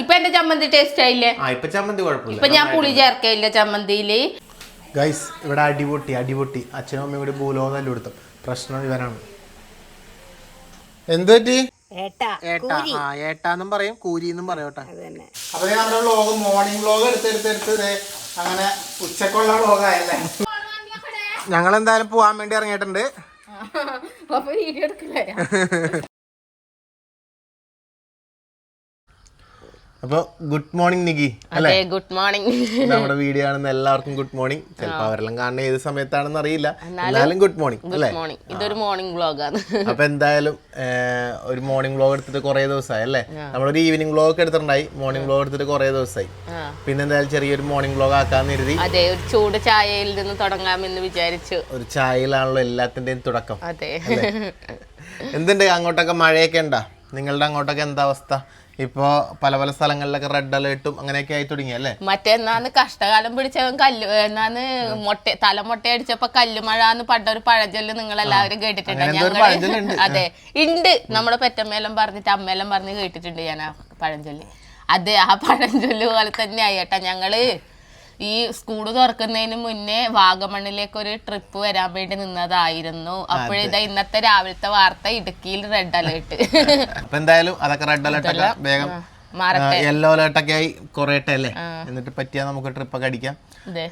ഇപ്പൊ എന്റെ ചമ്മന്തി ടേസ്റ്റ് ആയില്ലേ? ആ ഇപ്പൊ ചമ്മന്തി കുഴപ്പമില്ല. ഇപ്പൊ ഞാൻ പുളി ചേർക്കയില്ല ചമ്മന്തിയിൽ? ഗൈസ് ഇവിടെ അടിപൊട്ടി അടിപൊട്ടി. അച്ഛനും അമ്മയും കൂടി ഭൂലോകമല്ല കൊടുത്തു. പ്രശ്നം ഇവരാണ് എന്ത് പറ്റി? ഏട്ടാ ഏട്ടാ ആ ഏട്ടാന്നും പറയും കൂരിന്നും പറയും കേട്ടാ. അത് തന്നെ അപ്പൊ ദേ നമ്മുടെ വ്ലോഗ് മോർണിംഗ് വ്ലോഗ് എടുത്തെടുത്തെടുത്ത് അങ്ങനെ ഉച്ചക്കുള്ള വ്ലോഗായല്ലേ ഞങ്ങൾ എന്തായാലും പോവാൻ വേണ്ടി ഇറങ്ങിയിട്ടുണ്ട്. അപ്പൊ വീഡിയോ എടുക്കില്ല അപ്പൊ ഗുഡ് മോർണിംഗ് നികി അല്ലേ ഗുഡ് മോർണിംഗ് നമ്മുടെ വീഡിയോ ആണെന്ന് എല്ലാവർക്കും ഗുഡ് മോർണിംഗ് ചിലപ്പോ അവരെല്ലാം കാണുന്ന ഏത് സമയത്താണെന്ന് അറിയില്ല. എന്നാലും ഗുഡ് മോർണിംഗ് അല്ലേ? ഇതൊരു മോർണിംഗ് വ്ളോഗാണ് അപ്പൊ എന്തായാലും ഒരു മോർണിംഗ് വ്ലോഗ് എടുത്തിട്ട് കുറെ ദിവസമായി അല്ലേ? നമ്മളൊരു ഈവനിങ് വ്ലോഗ് ഒക്കെ എടുത്തിട്ടുണ്ടായി. മോർണിംഗ് വ്ലോഗ് എടുത്തിട്ട് കുറെ ദിവസമായി പിന്നെ എന്തായാലും ചെറിയൊരു മോർണിംഗ് വ്ലോഗ് ആക്കാന്ന് കരുതി. അതെ ഒരു ചൂട് ചായയിൽ നിന്ന് തുടങ്ങാമെന്ന് വിചാരിച്ചു. ഒരു ചായയിലാണല്ലോ എല്ലാത്തിന്റെയും തുടക്കം അതെ. എന്തുണ്ട് അങ്ങോട്ടൊക്കെ മഴയൊക്കെ ഉണ്ടാ? നിങ്ങളുടെ അങ്ങോട്ടൊക്കെ എന്താ അവസ്ഥ? ഇപ്പോ പല പല സ്ഥലങ്ങളിലൊക്കെ റെഡ് അലേർട്ടും അങ്ങനെയൊക്കെ ആയി തുടങ്ങി അല്ലേ? മറ്റേന്നാന്ന് കഷ്ടകാലം പിടിച്ചവൻ കല്ല് എന്നാന്ന് മൊട്ട തലമൊട്ട അടിച്ചപ്പോ പണ്ട ഒരു പഴഞ്ചൊല്ല് നിങ്ങൾ എല്ലാവരും കേട്ടിട്ടുണ്ട്. അതെ ഉണ്ട് നമ്മുടെ പെറ്റമ്മയെല്ലാം പറഞ്ഞിട്ട് അമ്മയെല്ലാം പറഞ്ഞ് കേട്ടിട്ടുണ്ട് ഞാൻ ആ പഴഞ്ചൊല്ലി. അതെ ആ പഴഞ്ചൊല്ല് പോലെ തന്നെ ആയിട്ടാ ഞങ്ങൾ ഈ സ്കൂൾ തുറക്കുന്നതിന് മുന്നേ വാഗമണ്ണിലേക്ക് ഒരു ട്രിപ്പ് വരാൻ വേണ്ടി നിന്നതായിരുന്നു. അപ്പോഴിതാ ഇന്നത്തെ രാവിലത്തെ വാർത്ത ഇടുക്കിയിൽ റെഡ് അലേർട്ട് അപ്പൊ എന്തായാലും അതൊക്കെ റെഡ് അലേർട്ട് വേഗം യെല്ലോ അലേർട്ട് ഒക്കെ ആയി കുറയട്ടെ അല്ലേ? എന്നിട്ട് പറ്റിയാ നമുക്ക് ട്രിപ്പ് ഒക്കെ അടിക്കാം.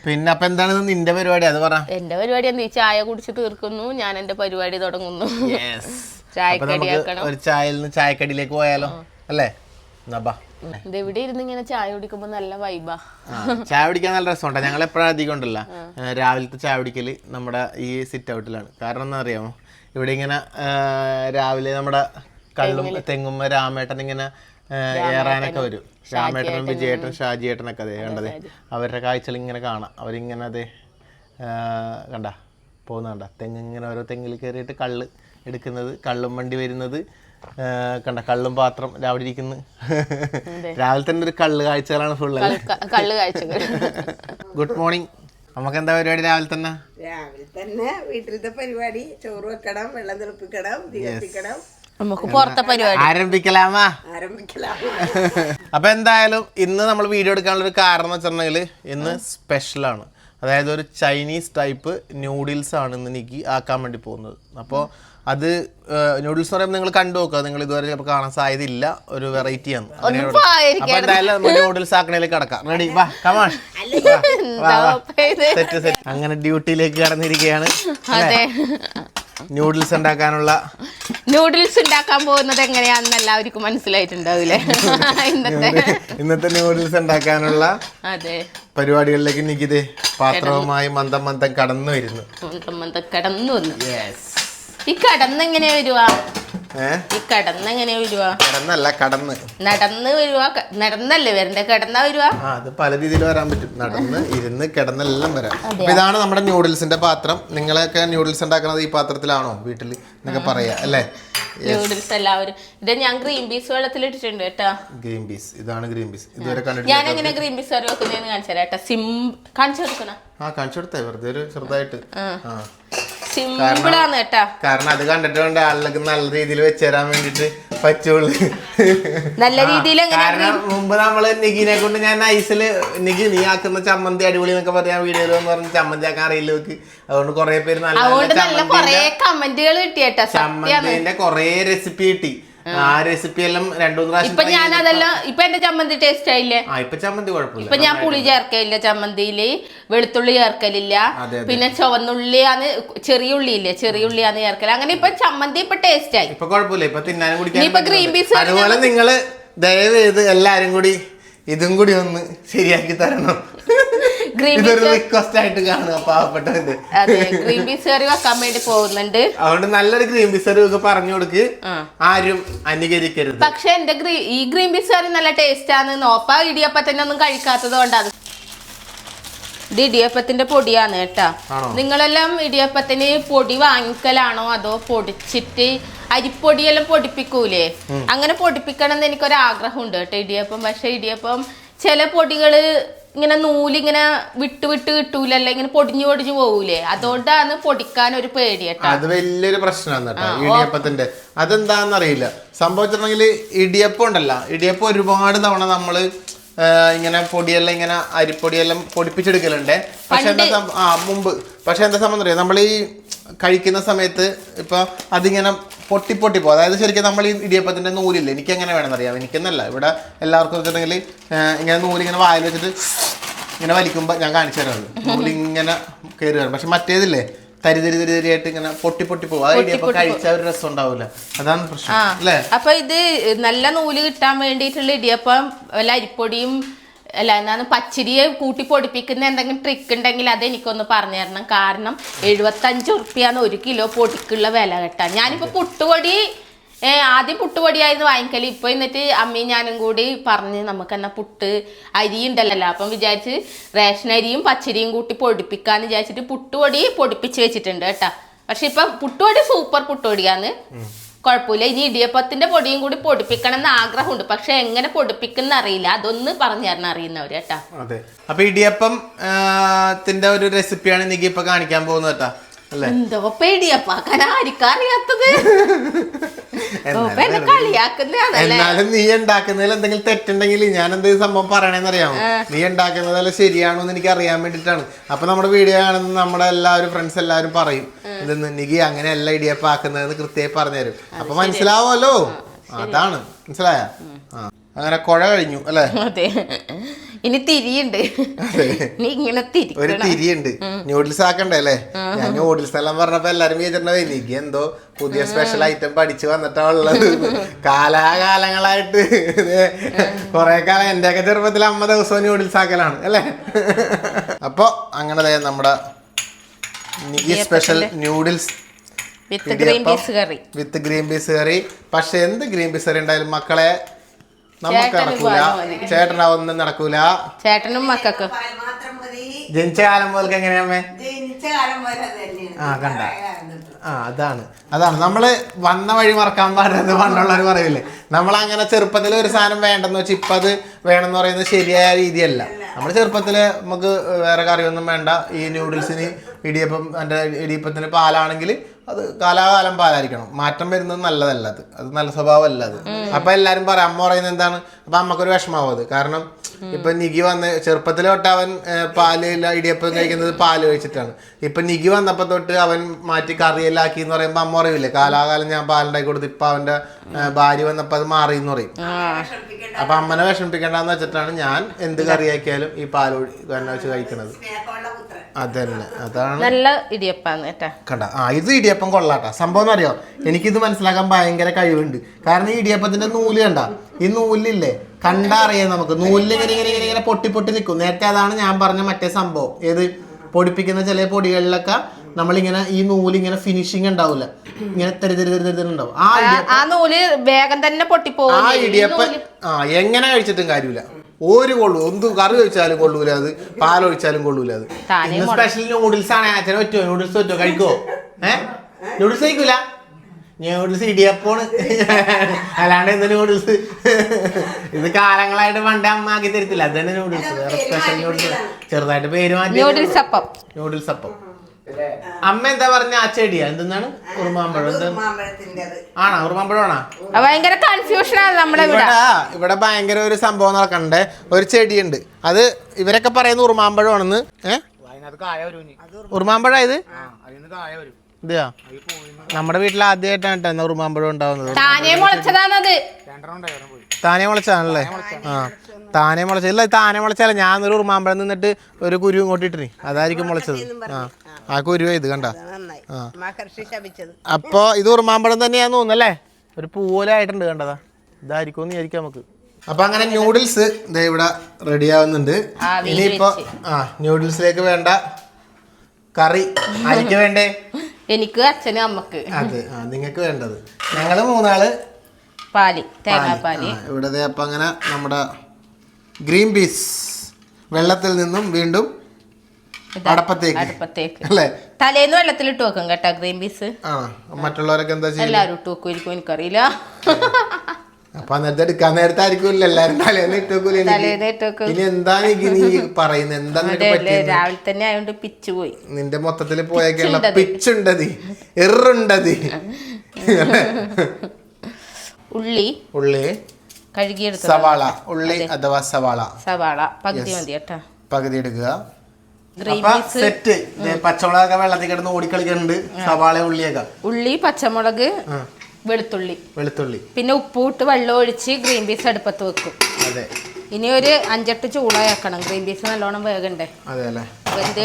പിന്നെ അപ്പൊ എന്താണ് നിന്റെ പരിപാടി? അത് പറ. എന്റെ പരിപാടി എന്താ ചായ കുടിച്ച് തീർക്കുന്നു. ഞാൻ എന്റെ പരിപാടി തുടങ്ങുന്നു. ചായക്കടി ഒരു ചായയിൽ നിന്ന് ചായക്കടിയിലേക്ക് പോയാലോ അല്ലേ? എന്നാ ബാ ഇത് എവിടെ ഇരുന്ന് ഇങ്ങനെ ചായ കുടിക്കുമ്പോ നല്ല വൈബാ ചായ കുടിക്കാൻ നല്ല രസമുണ്ടോ. ഞങ്ങൾ എപ്പോഴും അധികം ഉണ്ടല്ല? രാവിലത്തെ ചായ കുടിക്കൽ നമ്മുടെ ഈ സിറ്റ് ഔട്ടിലാണ് കാരണം എന്താ അറിയാമോ? ഇവിടെ ഇങ്ങനെ രാവിലെ നമ്മുടെ കള്ളും തെങ്ങും രാമേട്ടൻ ഇങ്ങനെ ഏറാനൊക്കെ വരും. രാമേട്ടനും വിജയേട്ടൻ ഷാജിയേട്ടനൊക്കെ അതെ കണ്ടത്. അവരുടെ കാഴ്ചകൾ ഇങ്ങനെ കാണാം. അവരിങ്ങനെ അതെ കണ്ട? പോകുന്ന കണ്ട? തെങ്ങ് ഇങ്ങനെ ഓരോ തെങ്ങിൽ കയറിയിട്ട് കള്ള് എടുക്കുന്നത് കള്ളും വണ്ടി വരുന്നത് കണ്ട കള്ളും പാത്രം രാവിലെ ഇരിക്കുന്ന. രാവിലെ തന്നെ ഒരു കള്ള് കാഴ്ചകളാണ് ഫുള്ള് കള്ള് കാഴ്ചകൾ. ഗുഡ് മോർണിംഗ് നമുക്ക് എന്താ പരിപാടി രാവിലെ തന്നെ? രാവിലെ തന്നെ വീട്ടിലത്തെ പരിപാടി. ചോറ് വെക്കണം വെള്ളം തിളപ്പിക്കണം നമുക്ക് പുറത്തെ പരിപാടി. ആരംഭിക്കലാമാ? ആരംഭിക്കണം അപ്പൊ എന്തായാലും ഇന്ന് നമ്മൾ വീഡിയോ എടുക്കാനുള്ള ഒരു കാരണം എന്ന് വെച്ചിട്ടുണ്ടെങ്കിൽ ഇന്ന് സ്പെഷ്യലാണ് അതായത് ഒരു ചൈനീസ് ടൈപ്പ് ന്യൂഡിൽസ് ആണ് ഇന്ന് എനിക്ക് ആക്കാൻ വേണ്ടി പോകുന്നത്. അപ്പോൾ അത് നൂഡിൽസ് എന്ന് പറയുമ്പോൾ നിങ്ങൾ കണ്ടു നോക്കുക നിങ്ങൾ ഇതുവരെ ചിലപ്പോൾ കാണാൻ സാധ്യതയില്ല. ഒരു വെറൈറ്റി ആണ്. അപ്പൊ എന്തായാലും നൂഡിൽസ് ആക്കണേലേക്ക് കടക്കാം. റെഡി വാ കമാൺ സെറ്റ് സെറ്റ് അങ്ങനെ ഡ്യൂട്ടിയിലേക്ക് കടന്നിരിക്കുകയാണ്. അതെ. നൂഡിൽസ് ഉണ്ടാക്കാനുള്ള നൂഡിൽസ് ഉണ്ടാക്കാൻ പോകുന്നത് എങ്ങനെയാണെന്ന് എല്ലാവർക്കും മനസ്സിലായിട്ടുണ്ടാവില്ലേ? ഇന്നത്തെ ഇന്നത്തെ നൂഡിൽസ് ഉണ്ടാക്കാനുള്ള അതെ. പരിപാടികളിലേക്ക് നികിതേ പാത്രവുമായി മന്ദം മന്ദം കടന്നു വരുന്നു. മന്ദം മന്ദം കടന്നു വന്നു. ഈ കടന്ന് എങ്ങനെ വരുവാ ഈ കടന്ന് എങ്ങനെ വരുവാ? കടന്നല്ല കടന്ന്. നടന്ന് വരുവാ. നടന്നല്ലേ വരണ്ടേ? കിടന്നാ വരുവാ? ആ അത് പല രീതിയിൽ വരാൻ പറ്റും. നടന്ന് ഇരുന്ന് കിടന്നെല്ലാം വരാം. അപ്പൊ ഇതാണ് നമ്മുടെ ന്യൂഡിൽസിന്റെ പാത്രം. നിങ്ങളൊക്കെ ന്യൂഡിൽസ് ഉണ്ടാക്കുന്നത് ഈ പാത്രത്തിലാണോ? വീട്ടിൽ എന്നൊക്കെ പറയാ അല്ലേ? നൂഡിൽസ് എല്ലാവരും. ഇത് ഞാൻ ഗ്രീൻ പീസ് വെള്ളത്തിലിട്ടിട്ടുണ്ട് കേട്ടോ. Green peas. ഇതാണ് ഗ്രീൻ പീസ്. ഇതുവരെ ഞാൻ എങ്ങനെ ഗ്രീൻ പീസ് കറി വെക്കുന്നതെന്ന് കാണിച്ചു തരാം കേട്ടോ. സിം കാണിച്ചു കൊടുക്കണ ആ കാണിച്ചു കൊടുത്തേ. വെറുതെ ഒരു ചെറുതായിട്ട്. ആ. സിമ്പിൾ ആണ് കേട്ടാ. കാരണം അത് കണ്ടിട്ടുണ്ട് ആളുകൾക്ക് നല്ല രീതിയിൽ വെച്ച് തരാൻ വേണ്ടിട്ട് പറ്റുള്ളൂ. നല്ല രീതിയിൽ കാരണം മുമ്പ് നമ്മൾ നികിനെ കൊണ്ട് ഞാൻ ഐസിൽ നികി നീ ആക്കുന്ന ചമ്മന്തി അടിപൊളി എന്നൊക്കെ പറയാൻ വീഡിയോയിൽ എന്ന് പറഞ്ഞ് ചമ്മന്തി ആക്കാൻ അറിയില്ല നോക്ക് അതുകൊണ്ട് കൊറേ പേര് നല്ല കമന്റുകൾ കിട്ടിയ ചമ്മന്തിന്റെ കൊറേ റെസിപ്പി കിട്ടി. ആ റെസിപ്പി എല്ലാം രണ്ടു മൂന്ന് പ്രാവശ്യം ഇപ്പൊ try ഞാൻ ചെയ്ത് അതെല്ലാം ഇപ്പൊ എന്റെ ചമ്മന്തി ടേസ്റ്റ് ആയില്ലേ? ആ ഇപ്പൊ ചമ്മന്തി കുഴപ്പമില്ല. ഇപ്പൊ ഞാൻ പുളി ചേർക്കലില്ല ചമ്മന്തിയിൽ. വെളുത്തുള്ളി ചേർക്കലില്ല. അതെ, അതെ. പിന്നെ ചുവന്നുള്ളിയാണ് ചെറിയ ഉള്ളിയില്ലേ? ചെറിയ ഉള്ളിയാണ് ചേർക്കൽ അങ്ങനെ ഇപ്പൊ ചമ്മന്തി ഇപ്പൊ ടേസ്റ്റ് ആയി. ഇപ്പൊ കുഴപ്പമില്ല. ഇപ്പൊ തിന്നാനും ഇനിയിപ്പൊ കുടിക്കാനും green peas പറ്റുന്നുണ്ട്. അതുപോലെ നിങ്ങൾ ദയവ് ചെയ്ത് എല്ലാരും കൂടി ഇതും കൂടി ഒന്ന് ശരിയാക്കി തരണം. ഇതൊരു പീസ് റിക്വസ്റ്റ് ആയിട്ട് കാണുക പാവപ്പെട്ടവന്റെ അതെ ഗ്രീൻ പീസ് കറി വെക്കാൻ വേണ്ടി പോകുന്നുണ്ട്. അതുകൊണ്ട് നല്ലൊരു ഗ്രീൻ പിസർ ഒക്കെ പറഞ്ഞു കൊടുക്ക്. ആരും അനുകരിക്കരുത്. പക്ഷെ എന്റെ ഈ ഗ്രീൻ പീസ് കറി നല്ല ടേസ്റ്റ് ആണ് നോപ്പ ഇടിയപ്പത്തിന്റെ ഒന്നും കഴിക്കാത്തത് കൊണ്ടാണ്. ഇത് ഇടിയപ്പത്തിന്റെ പൊടിയാണ് കേട്ടാ? നിങ്ങളെല്ലാം ഇടിയപ്പത്തിന് പൊടി വാങ്ങിക്കലാണോ അതോ പൊടിച്ചിട്ട് അരിപ്പൊടിയെല്ലാം പൊടിപ്പിക്കൂലേ? അങ്ങനെ പൊടിപ്പിക്കണം എന്ന് എനിക്കൊരാഗ്രഹം ആഗ്രഹമുണ്ട് കേട്ടോ ഇടിയപ്പം. പക്ഷെ ഇടിയപ്പം ചില പൊടികൾ ഇങ്ങനെ നൂലിങ്ങനെ വിട്ട് വിട്ട് കിട്ടൂലല്ലോ ഇങ്ങനെ പൊടിഞ്ഞു പൊടിഞ്ഞു പോകൂലേ അതുകൊണ്ടാണ് പൊടിക്കാൻ ഒരു പേടിയട്ടോ അത് വലിയൊരു പ്രശ്നമാണ് കേട്ടോ ഇടിയപ്പത്തിന്റെ. അതെന്താന്നറിയില്ല. സംഭവിച്ചിട്ടുണ്ടെങ്കിൽ ഇടിയപ്പം ഉണ്ടല്ലോ. ഇടിയപ്പം ഒരുപാട് തവണ നമ്മൾ ഇങ്ങനെ പൊടിയെല്ലാം ഇങ്ങനെ അരിപ്പൊടിയെല്ലാം പൊടിപ്പിച്ചെടുക്കലുണ്ട്. പക്ഷെ എന്താ ആ മുമ്പ്. പക്ഷെ എന്താ സംബന്ധം അറിയാം? നമ്മൾ ഈ കഴിക്കുന്ന സമയത്ത് ഇപ്പൊ അതിങ്ങനെ പൊട്ടി പൊട്ടി പോകും അതായത് ശരിക്കും നമ്മൾ ഈ ഇടിയപ്പത്തിന്റെ നൂലില്ല? എനിക്ക് എങ്ങനെ വേണമെന്നറിയാം എനിക്കെന്നല്ല. ഇവിടെ എല്ലാവർക്കും വെച്ചിട്ടുണ്ടെങ്കിൽ ഇങ്ങനെ നൂലിങ്ങനെ വായിൽ വെച്ചിട്ട് ഇങ്ങനെ വലിക്കുമ്പോൾ ഞാൻ കാണിച്ചു തരാം നൂലിങ്ങനെ കയറി വരും പക്ഷെ മറ്റേതില്ലേ? തരി തരി തരി തരിയായിട്ട് ഇങ്ങനെ പൊട്ടി പൊട്ടി പോകും. അത് ഇടിയപ്പം കഴിച്ചാൽ ഒരു രസം ഉണ്ടാവില്ല അതാണ് പ്രശ്നം. അല്ലേ? അപ്പൊ ഇത് നല്ല നൂൽ കിട്ടാൻ വേണ്ടിയിട്ടുള്ള ഇടിയപ്പം അരിപ്പൊടിയും അല്ല എന്നാണ് പച്ചരിയെ കൂട്ടി പൊടിപ്പിക്കുന്ന എന്തെങ്കിലും ട്രിക്ക് ഉണ്ടെങ്കിൽ അത് എനിക്കൊന്ന് പറഞ്ഞു തരണം. കാരണം എഴുപത്തഞ്ച് ഉറുപ്പ്യാണ് ഒരു കിലോ പൊടിക്കുള്ള വില കേട്ടാ. ഞാനിപ്പോ പുട്ടുപൊടി ഏ, ആദ്യം പുട്ടുപൊടിയായിരുന്നു വാങ്ങിക്കൽ. ഇപ്പൊ എന്നിട്ട് അമ്മയും ഞാനും കൂടി പറഞ്ഞ് നമുക്ക് എന്നാ പുട്ട് അരി ഉണ്ടല്ലോ അപ്പം വിചാരിച്ച് റേഷൻ അരിയും പച്ചരിയും കൂട്ടി പൊടിപ്പിക്കാന്ന് വിചാരിച്ചിട്ട് പുട്ടുപൊടി പൊടിപ്പിച്ച് വെച്ചിട്ടുണ്ട് കേട്ടാ. പക്ഷെ ഇപ്പൊ പുട്ടുപൊടി സൂപ്പർ പുട്ടുപൊടിയാന്ന് കുഴപ്പമില്ല. ഇനി ഇടിയപ്പത്തിന്റെ പൊടിയും കൂടി പൊടിപ്പിക്കണം എന്ന് ആഗ്രഹമുണ്ട്. പക്ഷെ എങ്ങനെ പൊടിപ്പിക്കുന്ന അറിയില്ല. അതൊന്ന് പറഞ്ഞു തരണം അറിയുന്നവര് കേട്ടാ. അതെ. അപ്പൊ ഇടിയപ്പം ത്തിന്റെ ഒരു റെസിപ്പിയാണ് നിക്ക് ഇപ്പൊ കാണിക്കാൻ പോകുന്നത് കേട്ടാ. എന്തോ ഇപ്പൊ എന്നാലും നീ ഉണ്ടാക്കുന്നതിൽ എന്തെങ്കിലും തെറ്റുണ്ടെങ്കിൽ ഞാൻ എന്ത് സംഭവം പറയണെന്നറിയാമോ? നീ ഉണ്ടാക്കുന്നതല്ല ശരിയാണോ എന്ന് എനിക്ക് അറിയാൻ വേണ്ടിട്ടാണ് അപ്പൊ നമ്മുടെ വീഡിയോ കാണുന്ന നമ്മുടെ എല്ലാവരും ഫ്രണ്ട്സ് എല്ലാവരും പറയും ഇതെന്ന് എനിക്ക് അങ്ങനെ എല്ലാ ഇടിയപ്പാക്കുന്നതെന്ന് കൃത്യമായി പറഞ്ഞുതരും. അപ്പൊ മനസ്സിലാവുമല്ലോ? അതാണ്. മനസ്സിലായ? അങ്ങനെ കുഴ കഴിഞ്ഞു അല്ലേ? ഇനി തിരിയുണ്ട്. ഇങ്ങനെ ഒരു തിരിയുണ്ട്. ന്യൂഡിൽസ് ആക്കണ്ടല്ലേ ഞാൻ ന്യൂഡിൽസ് എല്ലാം പറഞ്ഞപ്പോ എല്ലാരും വിചാരിച്ചിട്ടുണ്ടാവും എനിക്ക് എന്തോ പുതിയ സ്പെഷ്യൽ ഐറ്റം പഠിച്ചു വന്നിട്ടാ ഉള്ളത്. കാലാകാലങ്ങളായിട്ട്. കുറെ കാലം എന്റെ ഒക്കെ ചെറുപ്പത്തിൽ അമ്മ ദിവസവും ന്യൂഡിൽസ് ആക്കലാണ് അല്ലേ? അപ്പൊ അങ്ങനെ നമ്മുടെ special noodles with green peas curry. With green peas curry. പക്ഷെ എന്ത് ഗ്രീൻ പീസ് കറി ഉണ്ടായാലും മക്കളെ നമുക്ക് നടക്കൂല ഒന്നും നടക്കൂല. ചേട്ടനും മക്കൾക്ക്. മാത്രം മതി. ജനിച്ച കാലം പോലെ എങ്ങനെയാമ്മേ ആ, കണ്ട. ആ അതാണ്. അതാണ്. നമ്മൾ വന്ന വഴി മറക്കാൻ പാടില്ലെന്ന് പണ്ടുള്ളവർ പറയില്ലേ നമ്മൾ അങ്ങനെ ചെറുപ്പത്തിൽ ഒരു സാധനം വേണ്ടെന്ന് വെച്ച് ഇപ്പം അത് വേണമെന്ന് പറയുന്നത് ശരിയായ രീതിയല്ല. നമ്മൾ ചെറുപ്പത്തിൽ നമുക്ക് വേറെ കറിയൊന്നും വേണ്ട. ഈ നൂഡിൽസിന് ഇടിയപ്പം എന്റെ ഇടിയപ്പത്തിന് പാലാണെങ്കിൽ അത് കാലാകാലം പാലായിരിക്കണം. മാറ്റം വരുന്നത് നല്ലതല്ല അത്. അത് നല്ല സ്വഭാവമല്ല അത്. അപ്പൊ എല്ലാരും പറയാം അമ്മ പറയുന്നത് എന്താണ്? അപ്പൊ അമ്മക്കൊരു വിഷമാവും അത്. കാരണം ഇപ്പൊ നികി വന്ന് ചെറുപ്പത്തിൽ തൊട്ട് അവൻ പാൽ ഇടിയപ്പം കഴിക്കുന്നത് പാൽ കഴിച്ചിട്ടാണ്. ഇപ്പൊ നികി വന്നപ്പോ തൊട്ട് അവൻ മാറ്റി കറിയെല്ലാം ആക്കി എന്ന് പറയുമ്പോ അമ്മ അറിയില്ലേ കാലാകാലം ഞാൻ പാലുണ്ടാക്കി കൊടുത്ത് ഇപ്പൊ അവന്റെ ഭാര്യ വന്നപ്പോ അത് മാറി എന്ന് പറയും. അപ്പൊ അമ്മനെ വിഷമിപ്പിക്കണ്ടെന്ന് വെച്ചിട്ടാണ് ഞാൻ എന്ത് കറിയാക്കിയാലും ഈ തന്നെ വെച്ച് കഴിക്കണത്. അതന്നെ. അതാണ് നല്ല ഇടിയപ്പാന്ന് കേട്ടാ. കണ്ട. ആ ഇത് ഇടിയപ്പം കൊള്ളാട്ടാ. സംഭവം അറിയോ? എനിക്കിത് മനസ്സിലാക്കാൻ ഭയങ്കര കഴിവുണ്ട്. കാരണം ഈ ഇടിയപ്പത്തിന്റെ നൂൽ കണ്ട ഈ നൂലില്ലേ? കണ്ടാ അറിയാം നമുക്ക്. നൂലിൽ ഇങ്ങനെ ഇങ്ങനെ ഇങ്ങനെ ഇങ്ങനെ പൊട്ടി പൊട്ടി നിൽക്കും. നേരത്തെ അതാണ് ഞാൻ പറഞ്ഞ മറ്റേ സംഭവം. ഏത് പൊടിപ്പിക്കുന്ന ചില പൊടികളിലൊക്കെ നമ്മളിങ്ങനെ ഈ നൂൽ ഇങ്ങനെ ഫിനിഷിങ് ഉണ്ടാവില്ല ഇങ്ങനെ തെരി തെരി തെരി തെരി ഉണ്ടാവും. ആ- ആ നൂൽ വേഗം തന്നെ പൊട്ടിപ്പോ ആ ഇടിയപ്പം ആ എങ്ങനെ കഴിച്ചിട്ടും കാര്യമില്ല. ഒരു കൊള്ളു. എന്ത് കറി ഒഴിച്ചാലും കൊള്ളൂല അത്. പാലൊഴിച്ചാലും കൊള്ളൂല അത്. ഇന്ന് സ്പെഷ്യൽ നൂഡിൽസ് ആണ്. അച്ഛനെ പറ്റുമോ നൂഡിൽസ് പറ്റുമോ കഴിക്കോ ഏ? നൂഡിൽസ് കഴിക്കൂല? നൂഡിൽസ് ഇടിയപ്പോണ്. അല്ലാണ്ട് എന്ത് നൂഡിൽസ് ഇത് കാലങ്ങളായിട്ട് പണ്ട് അമ്മ ആക്കി തരത്തില്ല. അതന്നെ നൂഡിൽസ് വേറെ സ്പെഷ്യൽ നൂഡിൽസ് ചെറുതായിട്ട് പേര് മാറ്റി നൂഡിൽസ് അപ്പം. നൂഡിൽസ് അപ്പം. അമ്മ എന്താ പറഞ്ഞ? ആ ചെടിയാ. എന്തെന്നാണ്? ഉറുമാമ്പഴം ആണോ ഉറുമാമ്പഴം അത് ആണോ? ഭയങ്കര കൺഫ്യൂഷനാണ് ഇവിടെ ഇവിടെ. ഭയങ്കര ഒരു സംഭവം നടക്കണ്ടേ ഒരു ചെടിയുണ്ട്. അത് ഇവരൊക്കെ പറയുന്ന ഉറുമാമ്പഴമാണെന്ന് ഏഹ് ഉറുമാമ്പഴ ഇത്? ഇതെയാ? നമ്മുടെ വീട്ടിൽ ആദ്യമായിട്ടാണ് കേട്ടോ എന്നാ ഉറുമാമ്പഴം ഉണ്ടാവുന്നത്. താനെ മുളച്ചാണല്ലേ ആ താനെ മുളച്ച ഇല്ല താനെ മുളച്ചല്ല ഞാനൊരു ഉറുമാമ്പഴം നിന്നിട്ട് ഒരു കുരു ഇങ്ങോട്ട് ഇട്ടിനി. അതായിരിക്കും മുളച്ചത്. ആ. ആ ഒരു ഇത് കണ്ട? മഹർഷി ശപിച്ചത്. അപ്പൊ ഇത് ഉറുമാമ്പഴം തന്നെയാന്ന് തോന്നുന്നല്ലേ ഒരു പൂവലായിട്ടുണ്ട് കണ്ടതാ. ഇതായിരിക്കും എന്ന് വിചാരിക്കാം നമുക്ക്. അപ്പൊ അങ്ങനെ ന്യൂഡിൽസ് ദേ ഇവിടെ റെഡി ആവുന്നുണ്ട്. ഇനിയിപ്പോ ആ ന്യൂഡിൽസിലേക്ക് വേണ്ട. കറി ആർക്ക് വേണ്ടേ? എനിക്ക് അച്ഛനും അമ്മയ്ക്ക്. അതെ ആ നിങ്ങൾക്ക് വേണ്ടത്. ഞങ്ങൾ മൂന്നാൾ പാൽ തേങ്ങാപ്പാൽ. ഇവിടെ ദേ അപ്പൊ അങ്ങനെ നമ്മുടെ ഗ്രീൻ പീസ് വെള്ളത്തിൽ നിന്നും വീണ്ടും അടപ്പത്തേക്ക്. അടപ്പത്തേക്ക്. അല്ലേ? തലേന്ന് വെള്ളത്തിലിട്ട് വെക്കും കേട്ടോ ഗ്രീൻ പീസ്. ആ മറ്റുള്ളവരൊക്കെ എന്താ ചെയ്യുക എല്ലാരും ഇട്ട് വെക്കുമായിരിക്കും എനിക്കറിയില്ല. അപ്പൊ അന്നേരത്തെ എടുക്കാൻ നേരത്തെ ആയിരിക്കും എല്ലാരും തലേന്ന് ഇട്ട്. ഇനി എന്താണ് നീ പറയുന്നത് എന്താ രാവിലെ തന്നെ ആയതുകൊണ്ട് പിച്ചു പോയി. നിന്റെ മൊത്തത്തിൽ പോയേക്കുള്ള പിച്ചുണ്ടത്. എറുണ്ടത്. ഉള്ളി. ഉള്ളി. കഴുകിയെടുത്ത സവാള. ഉള്ളി അഥവാ സവാള. സവാള. പകുതി മതി കേട്ടാ. പകുതി എടുക്കുക. അപ്പൊ സെറ്റ് പച്ചമുളകൊക്കെ വെള്ളത്തിൽ കിടന്ന് ഓടിക്കളിക്കുന്നുണ്ട് സവാള ഉള്ളിയൊക്കെ. ഉള്ളി പച്ചമുളക് വെളുത്തുള്ളി. വെളുത്തുള്ളി. പിന്നെ ഉപ്പൂട്ട് വെള്ളം ഒഴിച്ച് ഗ്രീൻ പീസ് അടുപ്പത്ത് വെക്കും. അതെ. ഇനി ഒരു അഞ്ചെട്ട് ചൂളയാക്കണം ഗ്രീൻ പീസ് നല്ലോണം വേഗണ്ടേ അതെ അല്ലേ?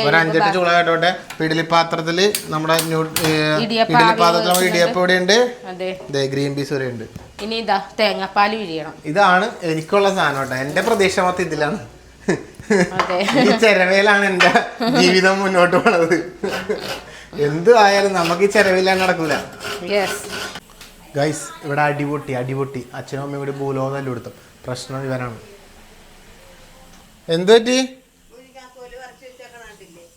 ഒരു അഞ്ചെട്ട് ചൂള കേട്ടോട്ടെ. പിടിലി പാത്രത്തിൽ നമ്മുടെ പാത്രത്തിൽ ഇടിയപ്പം ഇവിടെ ഉണ്ട് അതെ ഗ്രീൻ പീസ് വരെ ഉണ്ട് ഇനി ഇതാ തേങ്ങാപ്പാൽ വിഴിയണം ഇതാണ് എനിക്കുള്ള സാധനം കേട്ടോ. എന്റെ പ്രതീക്ഷ മൊത്തം ഇതിലാണ്. ഈ ചെരവയിലാണ് എന്റെ ജീവിതം മുന്നോട്ട് പോണത്. എന്തു ആയാലും നമുക്ക് ഈ ചെരവിലാണ് നടക്കൂല. യെസ് ഗൈസ് ഇവിടെ അടിപൊട്ടി അടിപൊട്ടി. അച്ഛനും അമ്മയും കൂടി ഭൂലോകം കൊടുത്തു. പ്രശ്നം ഇവരാണ് എന്ത് പറ്റി?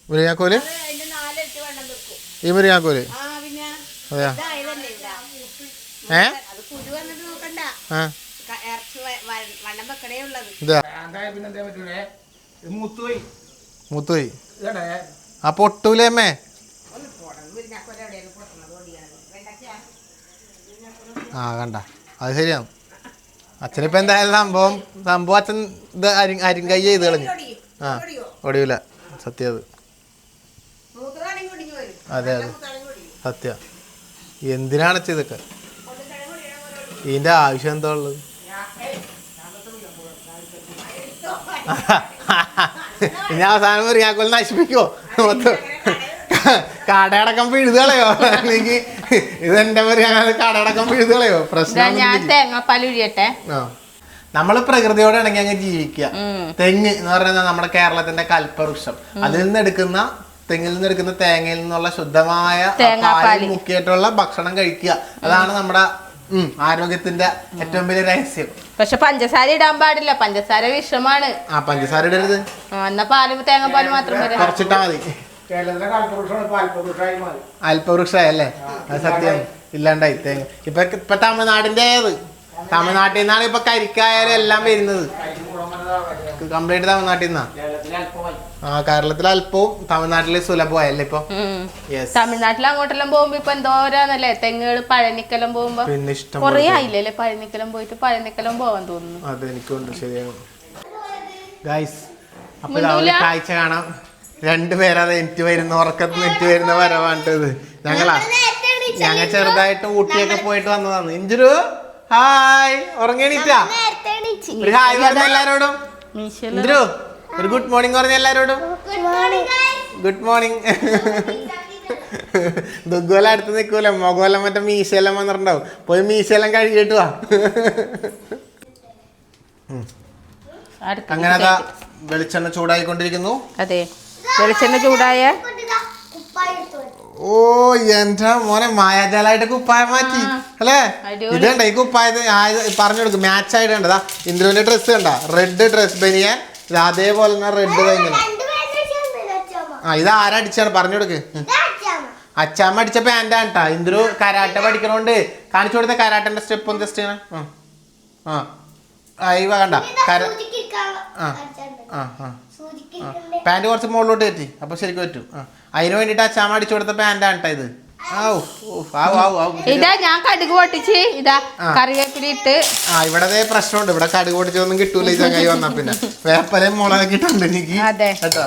മുരിങ്ങാക്കോൽ വെക്കും. ഈ മുരിങ്ങാക്കോൽ? പിന്നെ അതെയാ? ഏ? ആ. ഇതാ. മൂത്തുപോയി. ആ പൊട്ടൂലേ അമ്മേ. ആ കണ്ട. അത് ശരിയാണ് അച്ഛനിപ്പോ എന്തായാലും സംഭവം സംഭവം അച്ഛൻ ഇത് അരി അരിങ്കൈ ചെയ്ത് കളഞ്ഞു. ആ സത്യം അത്. അതെ അതെ. സത്യം. എന്തിനാണ് ചെയ്തൊക്കെ ഇതൊക്കെ? ഇതിന്റെ ആവശ്യം എന്താ ഉള്ളത്? ഇനി അവസാനം മുരിങ്ങാക്കോൽ നശിപ്പിക്കോ? മൊത്തം കടയടക്കം പിഴുതുകളയോ? അല്ലെങ്കിൽ ഇതെന്റെ മുരിങ്ങാക്കോൽ കടയടക്കം പിഴുതുകളയോ? പ്രശ്നം ഞാൻ തേങ്ങാപ്പാൽ പിഴിയട്ടെ ആ. നമ്മൾ പ്രകൃതിയോട് ഇണങ്ങി അങ്ങ് ജീവിക്കുക. തെങ്ങ് എന്ന് പറയുന്നത് നമ്മുടെ കേരളത്തിന്റെ കൽപ്പവൃക്ഷം. അതിൽ നിന്ന് എടുക്കുന്ന തെങ്ങിൽ നിന്ന് എടുക്കുന്ന തേങ്ങയിൽ നിന്നുള്ള ശുദ്ധമായ മുക്കിയിട്ടുള്ള ഭക്ഷണം കഴിക്കുക. അതാണ് നമ്മുടെ ആരോഗ്യത്തിന്റെ ഏറ്റവും വലിയ രഹസ്യം. പക്ഷെ പഞ്ചസാര ഇടാൻ പാടില്ല. പഞ്ചസാര വിഷമാണ്. ആ പഞ്ചസാര ഇടരുത്. എന്നാ പാലും തേങ്ങാപ്പാൽ മാത്രം വരെ കുറച്ചിട്ടാ മതി. അല്പവൃക്ഷല്ലേ അത് സത്യം. ഇല്ലാണ്ടായി. തേങ്ങ. ഇപ്പൊ ഇപ്പൊ തമിഴ്നാടിന്റെ ഏത് തമിഴ്നാട്ടിൽ നിന്നാണ് ഇപ്പൊ കരിക്കായാലും എല്ലാം വരുന്നത് കംപ്ലീറ്റ് തമിഴ്നാട്ടിൽ നിന്നാ. കേരളത്തിൽ അല്പവും തമിഴ്നാട്ടിൽ സുലഭമായല്ലേ ഇപ്പൊ? തമിഴ്നാട്ടിൽ അങ്ങോട്ടെല്ലാം പോകുമ്പോ ഇപ്പൊ എന്തോരാന്നല്ലേ തെങ്ങുകൾ പഴനിക്കലം പോകുമ്പോ പിന്നെ ഇഷ്ടം കൊറേ ആയില്ലേ പഴനിക്കലം പോയിട്ട്? പഴനിക്കലം പോവാൻ തോന്നുന്നു. അത് എനിക്കുണ്ട് ശരിയാണ്. ഗൈസ് അപ്പൊ കാഴ്ച കാണാം. രണ്ടുപേരത് എനിക്ക് വരുന്ന ഉറക്കത്ത് എനിക്ക് വരുന്ന വരവാണ്ടത് ഞങ്ങളാ. ഞങ്ങൾ ചെറുതായിട്ട് ഊട്ടിയൊക്കെ പോയിട്ട് വന്നതാണ്. ഇഞ്ചുരു ഹായ്. ഉറങ്ങണീറ്റാ ഒരു ഹായ് പറഞ്ഞ എല്ലാരോടും. ഇന്ദ്രു ഒരു ഗുഡ് മോർണിംഗ് പറഞ്ഞ എല്ലാരോടും? ഗുഡ് മോർണിംഗ് ദുഗ്ഗോല അടുത്ത് നിൽക്കൂല. മൊഗോലം മറ്റേ മീശയെല്ലാം വന്നിട്ടുണ്ടാവും. പോയി മീശയെല്ലാം കഴുകിയിട്ട് വാ. അങ്ങനെ അതാ വെളിച്ചെണ്ണ ചൂടായിക്കൊണ്ടിരിക്കുന്നു. അതെ. വെളിച്ചെണ്ണ ചൂടായ? ഓ എന്റെ മോനെ മായാജാലായിട്ട് കുപ്പായം മാറ്റി. അല്ലേ? അടിപൊളി. ഇത് കണ്ട ഈ കുപ്പായത് പറഞ്ഞു കൊടുക്കും. മാച്ച് ആയിട്ട് കണ്ടതാ. ഇന്ദ്രുവിന്റെ ഡ്രസ്സ് കണ്ട. റെഡ് ഡ്രസ് ബനിയാൻ. ഇത് അതേപോലെ തന്നെ റെഡ് കഴിഞ്ഞു. ആ ഇത് ആരടിച്ചാണ് പറഞ്ഞു കൊടുക്ക്. അച്ചാമ്മ. അടിച്ച പാന്റാണ് കേട്ടോ ഇന്ദ്രു കരാട്ട പഠിക്കണോണ്ട് കാണിച്ചു കൊടുത്ത കരാട്ടന്റെ സ്റ്റെപ്പ് ഒന്ന് ജസ്റ്റ് ആ ആ. ഇവ കണ്ട. കര ആ ആ ആ. പാന്റ് കുറച്ച് മുകളിലോട്ട് കയറ്റി. അപ്പൊ ശരിക്കും പറ്റും. ആ. അതിന് വേണ്ടിട്ട് അച്ചാമ്മ അടിച്ചു കൊടുത്ത പാന്റാണ് കേട്ടോ ഇത്. ഇതാ ഞാൻ കടുക് പൊട്ടിച്ച് ഇതാ കറിവേപ്പില ഇട്ട്. ആ ഇവിടെ പ്രശ്നമുണ്ട്. ഇവിടെ കടുക് പൊട്ടിച്ചൊന്നും കിട്ടൂല. ഈ ചങ്ങായി വന്നാ പിന്നെ. വേപ്പലയും മുളക് ഇട്ടുണ്ട് എനിക്ക്. കേട്ടോ?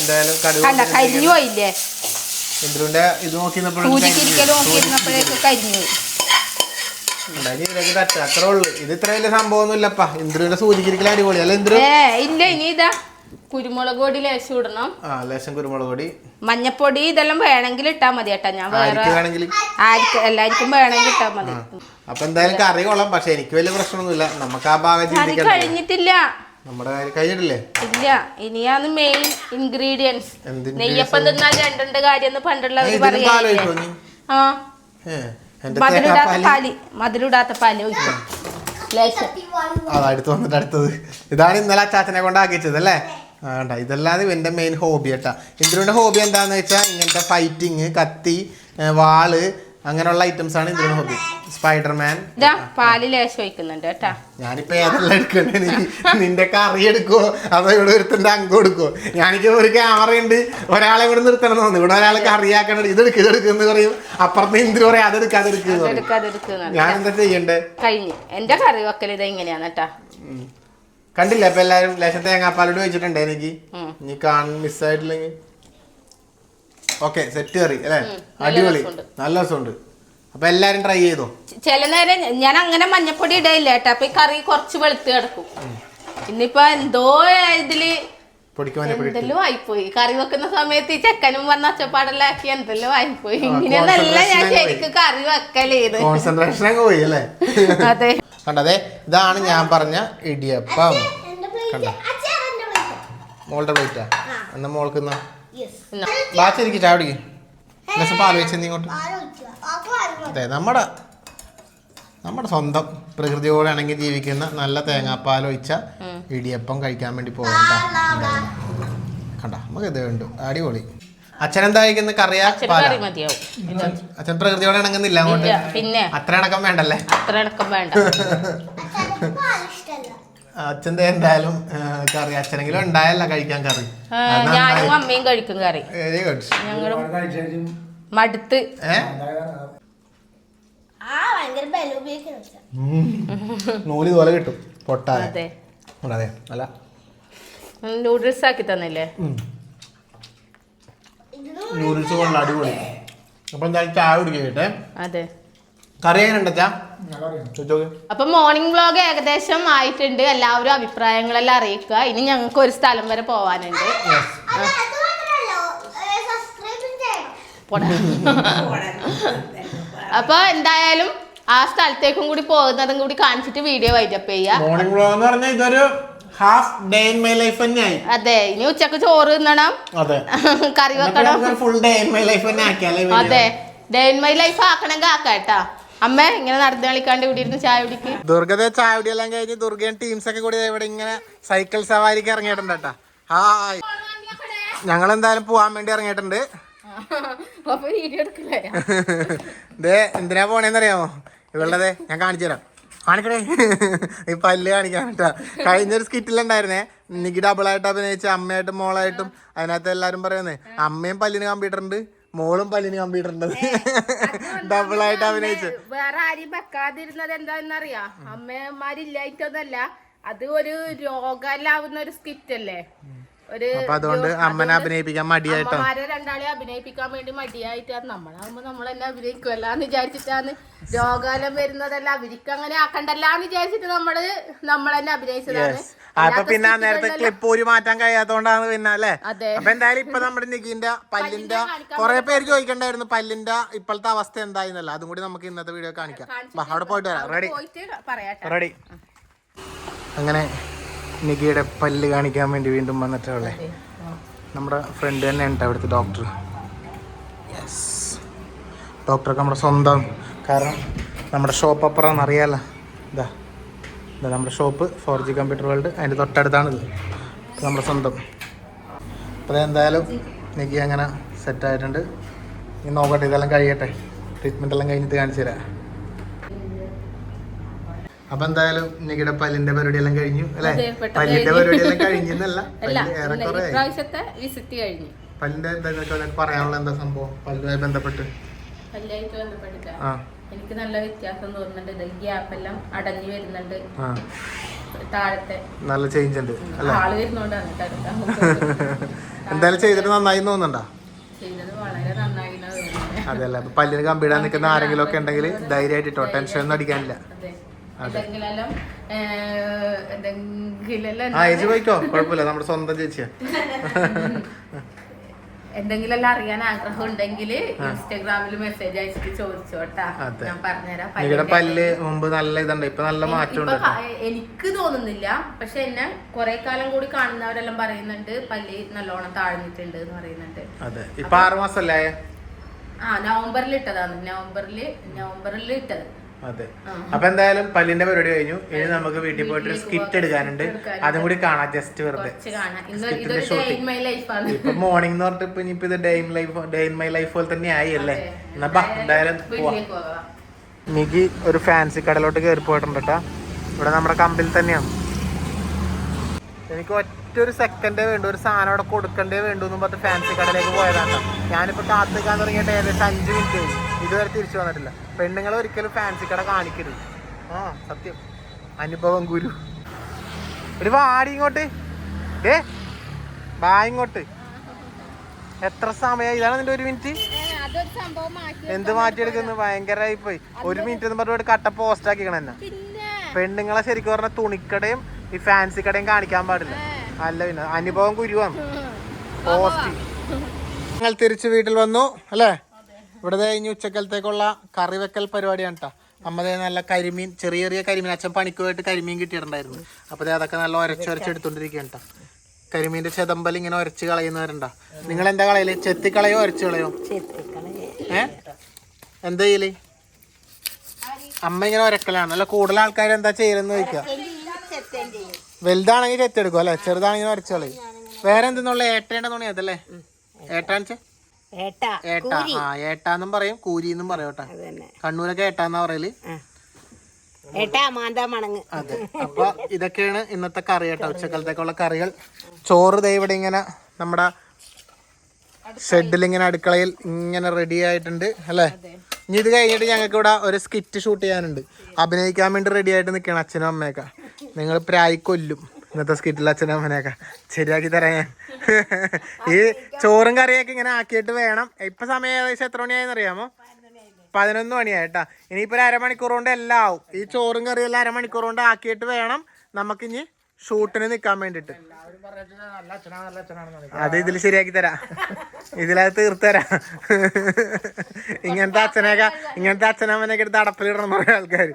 എന്തായാലും കടുക് കരിഞ്ഞു പോയില്ലേ? ഇത് നോക്കിയിരുന്നപ്പോഴേക്ക് കരിഞ്ഞു അത്രേ ഉള്ളു. ഇത് ഇത്ര വലിയ സംഭവം ഇല്ലപ്പാ ഇന്ദ്രുവിന്റെ സൂചിക്കിരിക്കൽ അടിപൊളി അല്ല ഇന്ദ്രു? ഇല്ല ഇനി ഇതാ കുരുമുളക് പൊടി ലേശം ഇടണം. ആ ലേശം കുരുമുളക് പൊടി. മഞ്ഞപ്പൊടി ഇതെല്ലാം വേണമെങ്കിൽ ഇട്ടാ മതി കേട്ടാ. ഞാൻ വേറെ ആർക്ക് എല്ലാവർക്കും വേണമെങ്കിൽ ഇട്ടാ മതി. അപ്പൊ എന്തായാലും കറി കൊള്ളാം. പക്ഷെ എനിക്ക് വലിയ പ്രശ്നമൊന്നുമില്ല. നമുക്ക് ആ ഭാഗം കഴിഞ്ഞിട്ടില്ല. നമ്മുടെ കഴിഞ്ഞിട്ടില്ലേ? ഇല്ല. ഇനിയാണ് മെയിൻ ഇൻഗ്രീഡിയൻസ് നെയ്യപ്പം തിന്നാൽ രണ്ടുണ്ട് കാര്യം പണ്ടുള്ളവർ പറയാ ആ. മധുരിടാത്ത പാൽ. മധുരിടാത്ത പാൽ ഒഴിക്കും. അതാ അടുത്ത് വന്നിട്ട് അടുത്തത്. ഇതാണ് ഇന്നലെ അച്ചാച്ചനെ കൊണ്ട് ആക്കിച്ചത് അല്ലേ? വേണ്ട കണ്ടാ? ഇതല്ലാതെ ഇവന്റെ മെയിൻ ഹോബി കേട്ടാ ഇതിലൂടെ ഹോബി എന്താന്ന് വെച്ചാൽ ഇങ്ങനത്തെ ഫൈറ്റിങ് കത്തി വാൾ അങ്ങനെയുള്ള ഐറ്റംസ് ആണ് ഇതിന് ഹോബി സ്പൈഡർമാൻ ഇതാ പാൽ ലേശം ഒഴിക്കുന്നുണ്ട് കേട്ടാ. ഞാനിപ്പോ ഏതെല്ലാം എടുക്കണ്ടേ നിന്റെ കറി എടുക്കോ അതോ ഇവിടെ ഒരുത്തന്റെ അങ്കം എടുക്കോ ഞാനിക്ക് ഒരു ക്യാമറ ഉണ്ട്. ഒരാളെ ഇവിടെ നിർത്തണം എന്ന് തോന്നുന്നു. ഇവിടെ ഒരാളെ കറിയാക്കണം ഇത് എടുക്കുക ഇതെടുക്കുന്നു പറയും. അപ്പുറത്ത് എന്തിനു പറയാം? പറയും. അതെടുക്കാതെടുക്കുന്നുണ്ട് ഞാൻ എന്താ ചെയ്യണ്ടേ? കഴിഞ്ഞു. എന്റെ കറി വെക്കൽ ഇത് എങ്ങനെയാന്ന് കേട്ടാ. കണ്ടില്ല? അപ്പൊ എല്ലാരും ലേശം തേങ്ങാപ്പാലോട് വെച്ചിട്ടുണ്ട് എനിക്ക്. നീ കാണാൻ മിസ്സായിട്ടില്ലെങ്കിൽ ഓക്കെ സെറ്റ് കറി അല്ലേ? അടിപൊളി. നല്ല രസമുണ്ട്. അപ്പൊ എല്ലാരും ട്രൈ ചെയ്തോ? ചില നേരം ഞാൻ അങ്ങനെ മഞ്ഞപ്പൊടി ഇടയില്ല കേട്ടോ. അപ്പൊ ഈ കറി കുറച്ച് വെളുത്ത് കിടക്കും. ഇന്നിപ്പോ എന്തോ ഇതിൽ. എന്തെല്ലോ ആയിപ്പോയി. കറി വെക്കുന്ന സമയത്ത് ഈ ചെക്കനും വന്ന ഒച്ചപ്പാടെല്ലാം ആക്കി എന്തെല്ലോ ആയിപ്പോയി. ഇങ്ങനെയൊന്നല്ല ഞാൻ ശരിക്കും കറി വെക്കലേത് പോയി അല്ലേ? അതെ. കണ്ടതേ ഇതാണ് ഞാൻ പറഞ്ഞ ഇടിയപ്പം. കണ്ട? മോളുടെ പ്ലേറ്റാ എന്നാ മോൾക്ക് എന്നാ എന്നാ. ബാച്ചിരിക്കും ചാവടിക്ക് ലേശം പാൽ വെച്ച് നീ ഇങ്ങോട്ട്. അതെ നമ്മുടെ നമ്മുടെ സ്വന്തം പ്രകൃതിയോടെ ഇണങ്ങി ജീവിക്കുന്ന നല്ല തേങ്ങാപ്പാൽ ഒഴിച്ച ഇടിയപ്പം കഴിക്കാൻ വേണ്ടി പോകണ്ട കണ്ട നമുക്ക് ഇത് വേണ്ടു അടിപൊളി. അച്ഛനെന്താ കഴിക്കുന്ന? കറിയാ അച്ഛൻ പ്രകൃതിയോടെ ഇണങ്ങുന്നില്ല അങ്ങോട്ട്. ഇല്ല, പിന്നെ. അത്ര അടക്കം വേണ്ടല്ലേ? അത്ര അടക്കം വേണ്ട. അച്ഛൻ ദേ എന്തായാലും കറി. അച്ഛനെങ്കിലും ഉണ്ടായല്ല കഴിക്കാൻ കറി. ഞാനും അമ്മയും കഴിക്കും കറി. വെരി ഗുഡ് ഞങ്ങളും മടുത്ത്. നൂൽ പോലെ കിട്ടും. പൊട്ടാതെ അതെ. അതെ. അല്ല. നൂഡിൽസ് ആക്കി തന്നില്ലേ? നൂഡിൽസ് കൊള്ള അടിപൊളി. അപ്പൊ എന്തായാലും ചായ കുടിക്കട്ടെ അതെ. കറി അപ്പൊ മോർണിംഗ് വ്ലോഗ് ഏകദേശം ആയിട്ടുണ്ട്. എല്ലാവരും അഭിപ്രായങ്ങളെല്ലാം അറിയിക്കുക. ഇനി ഞങ്ങൾക്ക് ഒരു സ്ഥലം വരെ പോവാനുണ്ട്. അപ്പൊ എന്തായാലും ആ സ്ഥലത്തേക്കും കൂടി പോകുന്നതും കൂടി കാണിച്ചിട്ട് വീഡിയോ വൈറ്റപ്പ് ചെയ്യാം. മോർണിംഗ് വ്ലോഗ് എന്ന് പറഞ്ഞാൽ ഇതൊരു half day in my life തന്നെയായി. അതെ. ഇനി ഉച്ചയ്ക്ക് ചോറ് തിന്നണം. അതെ. കറി വെക്കണം. Full day in my life തന്നെ ആക്കിയാലേ. അതെ. ഡേ ഇൻ മൈ ലൈഫ് ആക്കണമെങ്കിൽ ആക്കാട്ടാ അമ്മ ഇങ്ങനെ നടന്നു കളിക്കാണ്ട് ഇവിടെ ഇരുന്ന് ചായ കുടിക്ക്. ദുർഗത ചായ കുടിയെല്ലാം കഴിഞ്ഞ് ദുർഗയും ടീംസ് ഒക്കെ കൂടി ഇവിടെ ഇങ്ങനെ സൈക്കിൾ സവാരിക്ക് ഇറങ്ങിയിട്ടുണ്ട് കേട്ടാ. ഹായ് ഞങ്ങൾ എന്തായാലും പോവാൻ വേണ്ടി ഇറങ്ങിയിട്ടുണ്ട്. ദേ എന്തിനാ പോണേന്നറിയാമോ? ഇവളുടെ ഞാൻ കാണിച്ചു തരാം. കാണിക്കണേ ഈ പല്ല് കാണിക്കാൻ കേട്ടാ കഴിഞ്ഞൊരു സ്കിറ്റിലുണ്ടായിരുന്നേ നിക്ക് ഡബിൾ ആയിട്ട് അഭിനയിച്ച അമ്മയായിട്ടും മോളായിട്ടും അതിനകത്ത് എല്ലാരും പറയുന്നേ അമ്മയും പല്ലിന് കമ്പ്യൂട്ടർ ഉണ്ട്. മോളും പല്ലിന് കമ്പ്യൂട്ടർ ഉണ്ട്. ഡബിൾ ആയിട്ട് അഭിനയിച്ചു വേറെ ആരും വെക്കാതിരുന്നത് എന്താന്നറിയാ അമ്മമാരില്ലായിട്ടൊന്നല്ല അത് ഒരു രോഗമല്ലാവുന്ന ഒരു സ്കിറ്റ് അല്ലേ? ഒരു അപ്പൊ അതുകൊണ്ട് അമ്മനെ അഭിനയിപ്പിക്കാൻ മടിയായിട്ടോ രണ്ടാളെ അഭിനയിപ്പിക്കാൻ വേണ്ടി മടിയായിട്ടാണ്. നമ്മളാകുമ്പോ നമ്മൾ തന്നെ അഭിനയിക്കുമല്ലാന്ന് വിചാരിച്ചിട്ടാണ് രോഗാലം വരുന്നതല്ല. അവർക്ക് അങ്ങനെ ആക്കണ്ടല്ലാന്ന് വിചാരിച്ചിട്ട് നമ്മൾ നമ്മളെന്നെ അഭിനയിച്ചതാണ്. അപ്പൊ പിന്നെ നേരത്തെ ക്ലിപ്പ് ഒരു മാറ്റാൻ കഴിയാത്തോണ്ടാണ് പിന്നെ അല്ലേ? അപ്പൊ എന്തായാലും ഇപ്പൊ നമ്മുടെ നിഖിന്റെ പല്ലിന്റെ കുറെ പേര് ചോദിക്കണ്ടായിരുന്നു പല്ലിന്റെ ഇപ്പോഴത്തെ അവസ്ഥ എന്തായിരുന്നല്ലോ അതും കൂടി നമുക്ക് ഇന്നത്തെ വീഡിയോ കാണിക്കാം. അവിടെ പോയിട്ട് വരാം. റെഡി റെഡി അങ്ങനെ നിഖിയുടെ പല്ല് കാണിക്കാൻ വേണ്ടി വീണ്ടും വന്നിട്ടുള്ളേ നമ്മുടെ ഫ്രണ്ട് തന്നെ ഉണ്ട് അവിടുത്തെ ഡോക്ടർ യെസ് ഡോക്ടറൊക്കെ നമ്മുടെ സ്വന്തം. കാരണം നമ്മുടെ ഷോപ്പ് അപ്പുറം അറിയാലോ. ഇതാ ഇതാ നമ്മുടെ shop four G computer world അതിന്റെ തൊട്ടടുത്താണിത്. നമ്മുടെ സ്വന്തം. അപ്പോൾ എന്തായാലും നിഖി അങ്ങനെ സെറ്റായിട്ടുണ്ട് ഇനി നോക്കട്ടെ ഇതെല്ലാം കഴിയട്ടെ. ട്രീറ്റ്മെന്റ് എല്ലാം കഴിഞ്ഞിട്ട് കാണിച്ചു തരാം. അപ്പൊ എന്തായാലും നിങ്ങളുടെ പല്ലിന്റെ പരിപാടി എല്ലാം കഴിഞ്ഞു അല്ലെ? പല്ലിന്റെ. പരിപാടി എല്ലാം കഴിഞ്ഞെന്നല്ല ആയി. വിസിറ്റ് കഴിഞ്ഞു. പല്ലിന്റെ എന്താ പറയാനുള്ള എന്താ സംഭവം? പല്ലുമായി ബന്ധപ്പെട്ട്. ബന്ധപ്പെട്ടിട്ട്? എനിക്ക് നല്ല വ്യത്യാസം തോന്നുന്നുണ്ട് ഇത് ഗ്യാപ്പ് എല്ലാം അടഞ്ഞു വരുന്നുണ്ട്. താഴത്തെ. നല്ല ചേഞ്ച് ഉണ്ട് ആൾ വരുന്നോണ്ടാണ് എന്തായാലും ചെയ്തിട്ട് നന്നായി തോന്നുന്നുണ്ടോ? ചെയ്തത് വളരെ നന്നായി എന്നാ അതെ അല്ല? അപ്പൊ പല്ലിന് കമ്പിടാൻ നിൽക്കുന്ന ആരെങ്കിലും ഒക്കെ ഉണ്ടെങ്കിൽ ധൈര്യമായിട്ട് ഇട്ടോ ടെൻഷൻ ഒന്നും അടിക്കാനില്ല. എന്തെങ്കിലും എന്തെങ്കിലും നമ്മുടെ സ്വന്തം ചേച്ചിയാ. എന്തെങ്കിലും അറിയാൻ ആഗ്രഹം ഉണ്ടെങ്കിൽ ഇൻസ്റ്റാഗ്രാമിൽ മെസ്സേജ് അയച്ചിട്ട് ചോദിച്ചോട്ടാ. ഞാൻ പറഞ്ഞുതരാം. പല്ല് മുമ്പ് നല്ല ഇതുണ്ട്. ഇപ്പൊ നല്ല മാറ്റം എനിക്ക് തോന്നുന്നില്ല. പക്ഷെ എന്നെ കുറെ കാലം കൂടി കാണുന്നവരെല്ലാം പറയുന്നുണ്ട് പല്ല് നല്ലോണം താഴ്ന്നിട്ടുണ്ട് എന്ന് പറയുന്നുണ്ട്. അതെ. ഇപ്പൊ ആറ് മാസല്ലേ ആ നവംബറിൽ ഇട്ടതാണ് നവംബറിൽ നവംബറിൽ ഇട്ടത് അതെ. അപ്പൊ എന്തായാലും പല്ലിന്റെ പരിപാടി കഴിഞ്ഞു. ഇനി നമുക്ക് വീട്ടിൽ പോയിട്ട് ഒരു സ്കിറ്റ് എടുക്കാനുണ്ട്. അതും കൂടി കാണാം ജസ്റ്റ് വെറുതെ. സ്കിറ്റിന്റെ ഷൂട്ടിംഗ് ഇപ്പൊ മോർണിംഗ് എന്ന് പറഞ്ഞിട്ട് ഇപ്പൊ ഇനിയിപ്പോ ഇത് day in life day in my life പോലെ തന്നെ ആയി അല്ലേ? എന്നാ എന്തായാലും പോവാം. മികി ഒരു ഫാൻസി കടലോട്ട് കയറി പോയിട്ടുണ്ട് കേട്ടോ ഇവിടെ നമ്മുടെ കമ്പിൽ തന്നെയാണ് എനിക്ക് ഒറ്റ ഒരു സെക്കൻഡേ വേണ്ടു. ഒരു സാധനം അവിടെ കൊടുക്കണ്ടേ വേണ്ടു എന്നും ഫാൻസി കടലേക്ക് പോയതാണ് ഞാനിപ്പോ കാത്തുക്കാൻ തുടങ്ങിയിട്ട് ഏകദേശം അഞ്ച് മിനിറ്റ് കഴിഞ്ഞു ഇതുവരെ തിരിച്ചു വന്നിട്ടില്ല. പെണ്ണുങ്ങൾ ഒരിക്കലും ഫാൻസി കട കാണിക്കരുത്. ആ സത്യം. അനുഭവം ഗുരു. ഒരു വാടി ഇങ്ങോട്ട്. ഏ വാ ഇങ്ങോട്ട്. എത്ര സമയം ഇതാണ് നിന്റെ ഒരു മിനിറ്റ് എന്ത് മാറ്റിയെടുക്കുന്നു ഭയങ്കരമായി പോയി. ഒരു മിനിറ്റ് എന്ന് പറഞ്ഞിട്ട് കട്ട പോസ്റ്റ് ആക്കിക്കണം എന്നെ. പെണ്ണുങ്ങളെ ശരിക്കും പറഞ്ഞ തുണിക്കടയും ഈ ഫാൻസി കടയും കാണിക്കാൻ പാടില്ല. അല്ല പിന്നെ അനുഭവം കുരുവാണ് പോസ്റ്റ് ഞങ്ങൾ തിരിച്ചു വീട്ടിൽ വന്നു അല്ലേ? ഇവിടെ ഇനി ഉച്ചക്കലത്തേക്കുള്ള കറി വെക്കൽ പരിപാടിയാണ് കേട്ടോ അമ്മതേ നല്ല കരിമീൻ ചെറിയ ചെറിയ കരിമീൻ. അച്ഛൻ പണിക്ക് പോയിട്ട് കരിമീൻ കിട്ടിയിട്ടുണ്ടായിരുന്നു. അപ്പോൾ അതൊക്കെ നല്ല ഉരച്ച് കേട്ടോ കരിമീന്റെ ചെതമ്പൽ ഇങ്ങനെ ഉരച്ച് കളയുന്നവരുണ്ടോ നിങ്ങൾ എന്താ കളയൽ? ചെത്തി കളയോ ഉരച്ച് കളയോ ഏ? എന്താ ചെയ്യൽ? അമ്മ ഇങ്ങനെ ഒരക്കലാണ്. അല്ല കൂടുതൽ ആൾക്കാർ എന്താ ചെയ്യലെന്ന് ചോദിക്കുക വലുതാണെങ്കിൽ ചെത്തെടുക്കും അല്ലെ? ചെറുതാണെങ്കിൽ ഉരച്ച് കളയും. വേറെ എന്തെന്നുള്ള? ഏട്ടേന്റെ തുണി അതല്ലേ? ഏട്ടാന്ന് ഏട്ടാ ഏട്ട. ആ ഏട്ടാന്നും പറയും കൂരി എന്നും പറയും കേട്ടാ. കണ്ണൂരൊക്കെ ഏട്ടാന്നാ പറയൽ? മാന്താ മണങ്ങ്. അതെ. അപ്പൊ ഇതൊക്കെയാണ് ഇന്നത്തെ കറി കേട്ടോ. ഉച്ചക്കാലത്തേക്കുള്ള കറികൾ. ചോറ് ദേ ഇവിടെ ഇങ്ങനെ നമ്മുടെ ഷെഡിൽ ഇങ്ങനെ അടുക്കളയിൽ ഇങ്ങനെ റെഡി ആയിട്ടുണ്ട് അല്ലേ? ഇനി ഇത് കഴിഞ്ഞിട്ട് ഞങ്ങൾക്ക് ഇവിടെ ഒരു സ്കിറ്റ് ഷൂട്ട് ചെയ്യാനുണ്ട്. അഭിനയിക്കാൻ വേണ്ടി റെഡി ആയിട്ട് നിൽക്കണം അച്ഛനും അമ്മയൊക്കെ. നിങ്ങൾ പ്രായി കൊല്ലും ഇന്നത്തെ സ്കിറ്റിൽ അച്ഛനും അമ്മനെയൊക്കെ. ശരിയാക്കി തരാൻ ഞാൻ. ഈ ചോറും കറിയൊക്കെ ഇങ്ങനെ ആക്കിയിട്ട് വേണം. ഇപ്പൊ സമയം ഏകദേശം എത്ര മണിയായെന്ന് അറിയാമോ പതിനൊന്ന് മണിയായിട്ടാ. ഇനിയിപ്പോ ഒരു അരമണിക്കൂർ കൊണ്ട് എല്ലാം ആവും. ഈ ചോറും കറിയെല്ലാം അരമണിക്കൂർ കൊണ്ട് ആക്കിയിട്ട് വേണം. നമുക്കിനി ഷൂട്ടിന് നിക്കാൻ വേണ്ടിട്ട്. അത് ഇതിൽ ശരിയാക്കി തരാം. ഇതിലത് തീർത്തരാ ഇങ്ങനത്തെ അച്ഛനൊക്കെ ഇങ്ങനത്തെ അച്ഛനമ്മനൊക്കെ എടുത്ത് അടപ്പിലിടണം പറയുന്ന ആൾക്കാർ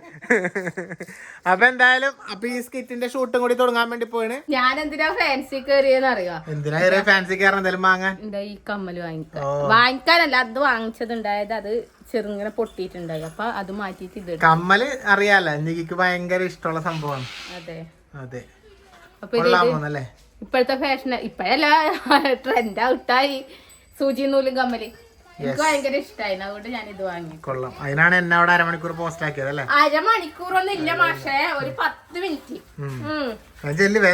അപ്പൊ എന്തായാലും അപ്പൊ ഈ സ്കിറ്റിന്റെ ഷൂട്ടും കൂടി തുടങ്ങാൻ വേണ്ടി പോയാണ് ഞാൻ എന്തിനാ ഫാൻസി കയറിയെന്ന് എന്തിനാ എന്തിനാ ഫാൻസി കയറാൻ എന്തായാലും വാങ്ങാൻ? ഈ കമ്മൽ വാങ്ങിക്കാൻ വാങ്ങിക്കാനല്ല അത് വാങ്ങിച്ചതുണ്ടായത് അത് ചെറുങ്ങനെ പൊട്ടിയിട്ടുണ്ടായി. അപ്പൊ അത് മാറ്റിയിട്ട് ഇത്. കമ്മൽ അറിയാലോ എനിക്ക് ഭയങ്കര ഇഷ്ടമുള്ള സംഭവമാണ്. അതെ. അതെ. അപ്പൊ ഇത് ഇപ്പോഴത്തെ ഫാഷൻ ഇപ്പഴല്ല ട്രെൻഡ് ഔട്ടായി. സൂചി നൂലും കമ്മൽ. എനിക്ക് ഭയങ്കര ഇഷ്ടമായി അതുകൊണ്ട് ഞാൻ ഇത് വാങ്ങി. കൊള്ളാം. അതിനാണ് എന്നെ അവിടെ അരമണിക്കൂർ പോസ്റ്റ് ആക്കിയത് അല്ലേ? അരമണിക്കൂറൊന്നും ഇല്ല മാഷേ ഒരു പത്ത് മിനിറ്റ്.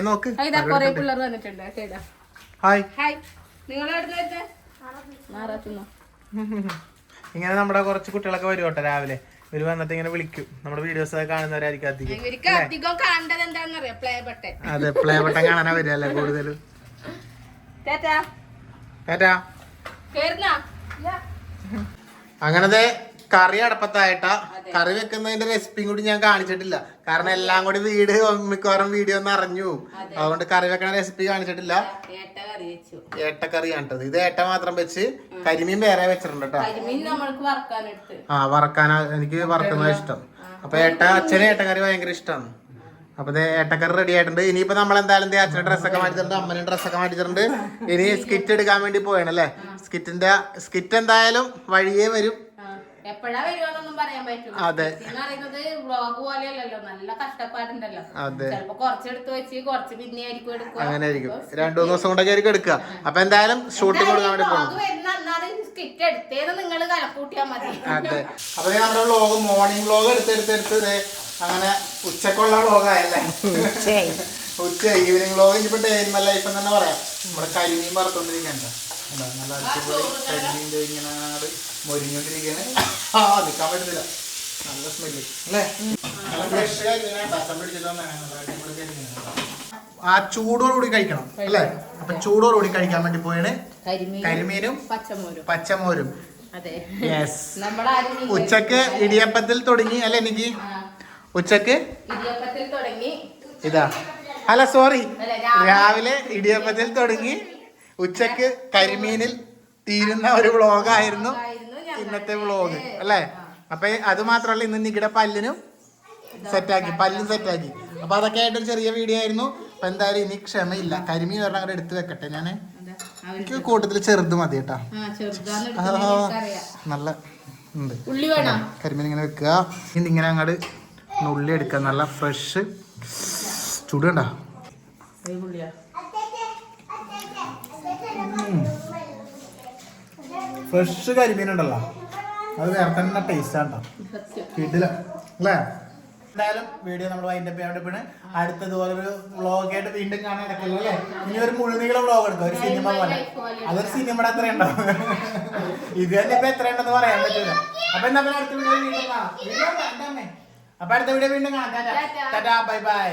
നോക്ക്. ഇതാ കൊറേ പിള്ളേർ വന്നിട്ടുണ്ട്. ഹായ്. ഹായ്. നിങ്ങൾ ഇങ്ങനെ നമ്മുടെ കുറച്ച് കുട്ടികളൊക്കെ വരും കേട്ടോ രാവിലെ. ഇവർ വന്നിട്ട് ഇങ്ങനെ വിളിക്കും. നമ്മുടെ വീഡിയോസ് ഒക്കെ കാണുന്നവരായിരിക്കും അധികം. അതെ പ്ലേ ബട്ടൺ കാണാനാ വരിക അല്ലേ കൂടുതലും? അങ്ങനത്തെ കറി അടപ്പത്തായിട്ട. കറി വെക്കുന്നതിന്റെ റെസിപ്പിയും കൂടി ഞാൻ കാണിച്ചിട്ടില്ല. കാരണം എല്ലാം കൂടി വീട് മിക്കവാറും വീഡിയോ ഒന്ന് അറിഞ്ഞു. അതുകൊണ്ട് കറി വെക്കണ റെസിപ്പി കാണിച്ചിട്ടില്ല. ഏട്ട കറി വെച്ചു. ഏട്ടക്കറിയാണ് കേട്ടത് ഇത് ഏട്ട മാത്രം വെച്ച് കരിമീൻ വേറെ വെച്ചിട്ടുണ്ട് കേട്ടോ. ആ വറക്കാനാ എനിക്ക് വറക്കുന്നത് ഇഷ്ടം. അപ്പൊ ഏട്ട അച്ഛന് ഏട്ടക്കറി ഭയങ്കര ഇഷ്ടമാണ്. അപ്പൊ ഏട്ടക്കറി റെഡി ആയിട്ടുണ്ട്. ഇനിയിപ്പോ നമ്മൾ എന്തായാലും ദേ അച്ഛന്റെ ഡ്രസ്സൊക്കെ മാറ്റിച്ചിട്ടുണ്ട് അമ്മനും ഡ്രസ്സൊക്കെ മാറ്റിച്ചിട്ടുണ്ട് ഇനി സ്കിറ്റ് എടുക്കാൻ വേണ്ടി പോയാണ് അല്ലേ? സ്കിറ്റിന്റെ സ്കിറ്റ് എന്തായാലും വഴിയേ വരും. എപ്പോഴാ വരുവാന്നൊന്നും പറയാൻ പറ്റില്ല. പറയുന്നത് വ്ളോഗ് പോലെയല്ലല്ലോ. നല്ല കഷ്ടപ്പാടുണ്ടല്ലോ. ചിലപ്പോ കുറച്ചെടുത്ത് വെച്ച് കുറച്ച് പിന്നെ ആയിരിക്കും എടുക്കുക. അങ്ങനെ ആയിരിക്കും രണ്ടു മൂന്ന് ദിവസം കൊണ്ടൊക്കെ ആയിരിക്കും എടുക്കുക. അപ്പൊ എന്തായാലും ഷൂട്ടിംഗ് കൊടുക്കാൻ വേണ്ടി പോകും വ്ളോഗ് സ്കിറ്റ് നിങ്ങൾ മതി. അതെ. അപ്പൊ നമ്മുടെ മോർണിംഗ് വ്ലോഗ് എടുത്തെടുത്തെടുത്ത് അങ്ങനെ ഉച്ചക്കുള്ള വ്ലോഗായല്ലേ ഉച്ച ഈവനിങ് വ്ളോഗ് ഇനിയിപ്പോ ഡേ ഇൻ മൈ ലൈഫ് എന്ന് തന്നെ പറയാം. നമ്മുടെ കരിമീൻ വറുത്തോണ്ടിരിക്കണ്ട? എന്താ നല്ല അടിപൊളി കരിമീൻ ദേ ഇങ്ങനെ അങ്ങട് ആ നിൽക്കാൻ പറ്റുന്നില്ല. നല്ല സ്മെല്ല് അല്ലേ? നല്ല കരിമീനാണ്. ആ ചൂടോടുകൂടി കഴിക്കണം അല്ലേ? അപ്പൊ ചൂടോടുകൂടി കഴിക്കാൻ വേണ്ടി പോയാണ് കരിമീനും പച്ചമോരും. യെസ് ഉച്ചയ്ക്ക് ഇടിയപ്പത്തിൽ തുടങ്ങി അല്ലെ എനിക്ക് ഉച്ചയ്ക്ക്? ഇതാ. അല്ല സോറി രാവിലെ ഇടിയപ്പത്തിൽ തുടങ്ങി. ഉച്ചയ്ക്ക് കരിമീനിൽ തീരുന്ന ഒരു വ്ളോഗായിരുന്നു ഇന്നത്തെ വ്ളോഗ് അല്ലേ? അപ്പൊ അത് മാത്രമല്ല ഇന്ന് നികിടെ പല്ലിനും സെറ്റാക്കി പല്ലും. സെറ്റാക്കി. അപ്പൊ അതൊക്കെ ആയിട്ടൊരു ചെറിയ വീഡിയോ ആയിരുന്നു. അപ്പൊ എന്തായാലും ഇനി ക്ഷമയില്ല. കരിമീൻ പറഞ്ഞ അങ്ങോട്ട് എടുത്തു വെക്കട്ടെ ഞാൻ എനിക്ക് കൂട്ടത്തിൽ ചെറുത് മതി കേട്ടാ. നല്ല ഉണ്ട്. കരിമീൻ ഇങ്ങനെ വെക്കുക. ഇനി ഇങ്ങനെ അങ്ങോട്ട് നുള്ളി എടുക്കുക. നല്ല ഫ്രഷ്. ചൂട് ഫ്രഷ് കരിമീൻ ഉണ്ടല്ലോ അത് വേറെ തന്നെ ടേസ്റ്റ് ആണ്ടോ കിട്ടില്ല അല്ലേ? എന്തായാലും വീഡിയോ നമ്മൾ വൈൻഡ് അപ്പ് ചെയ്യാൻ വേണ്ടി അടുത്ത ഇതുപോലെ ഒരു വ്ളോഗ് ആയിട്ട് വീണ്ടും കാണാൻ നടക്കില്ല അല്ലേ? ഇനി ഒരു മുഴുനീളം വ്ളോഗ് എടുക്കും ഒരു സിനിമ പോലെ. അതൊരു സിനിമയുടെ അത്ര ഉണ്ടാവും. ഇത് തന്നെ ഇപ്പൊ എത്ര ഉണ്ടെന്ന് പറയാൻ പറ്റില്ല അപ്പൊ എന്താ പിന്നെ അടുത്ത വീഡിയോ വീണ്ടും കാണാം. അപ്പൊ അടുത്ത വീഡിയോ വീണ്ടും കാണാം. ടാറ്റാ. Bye bye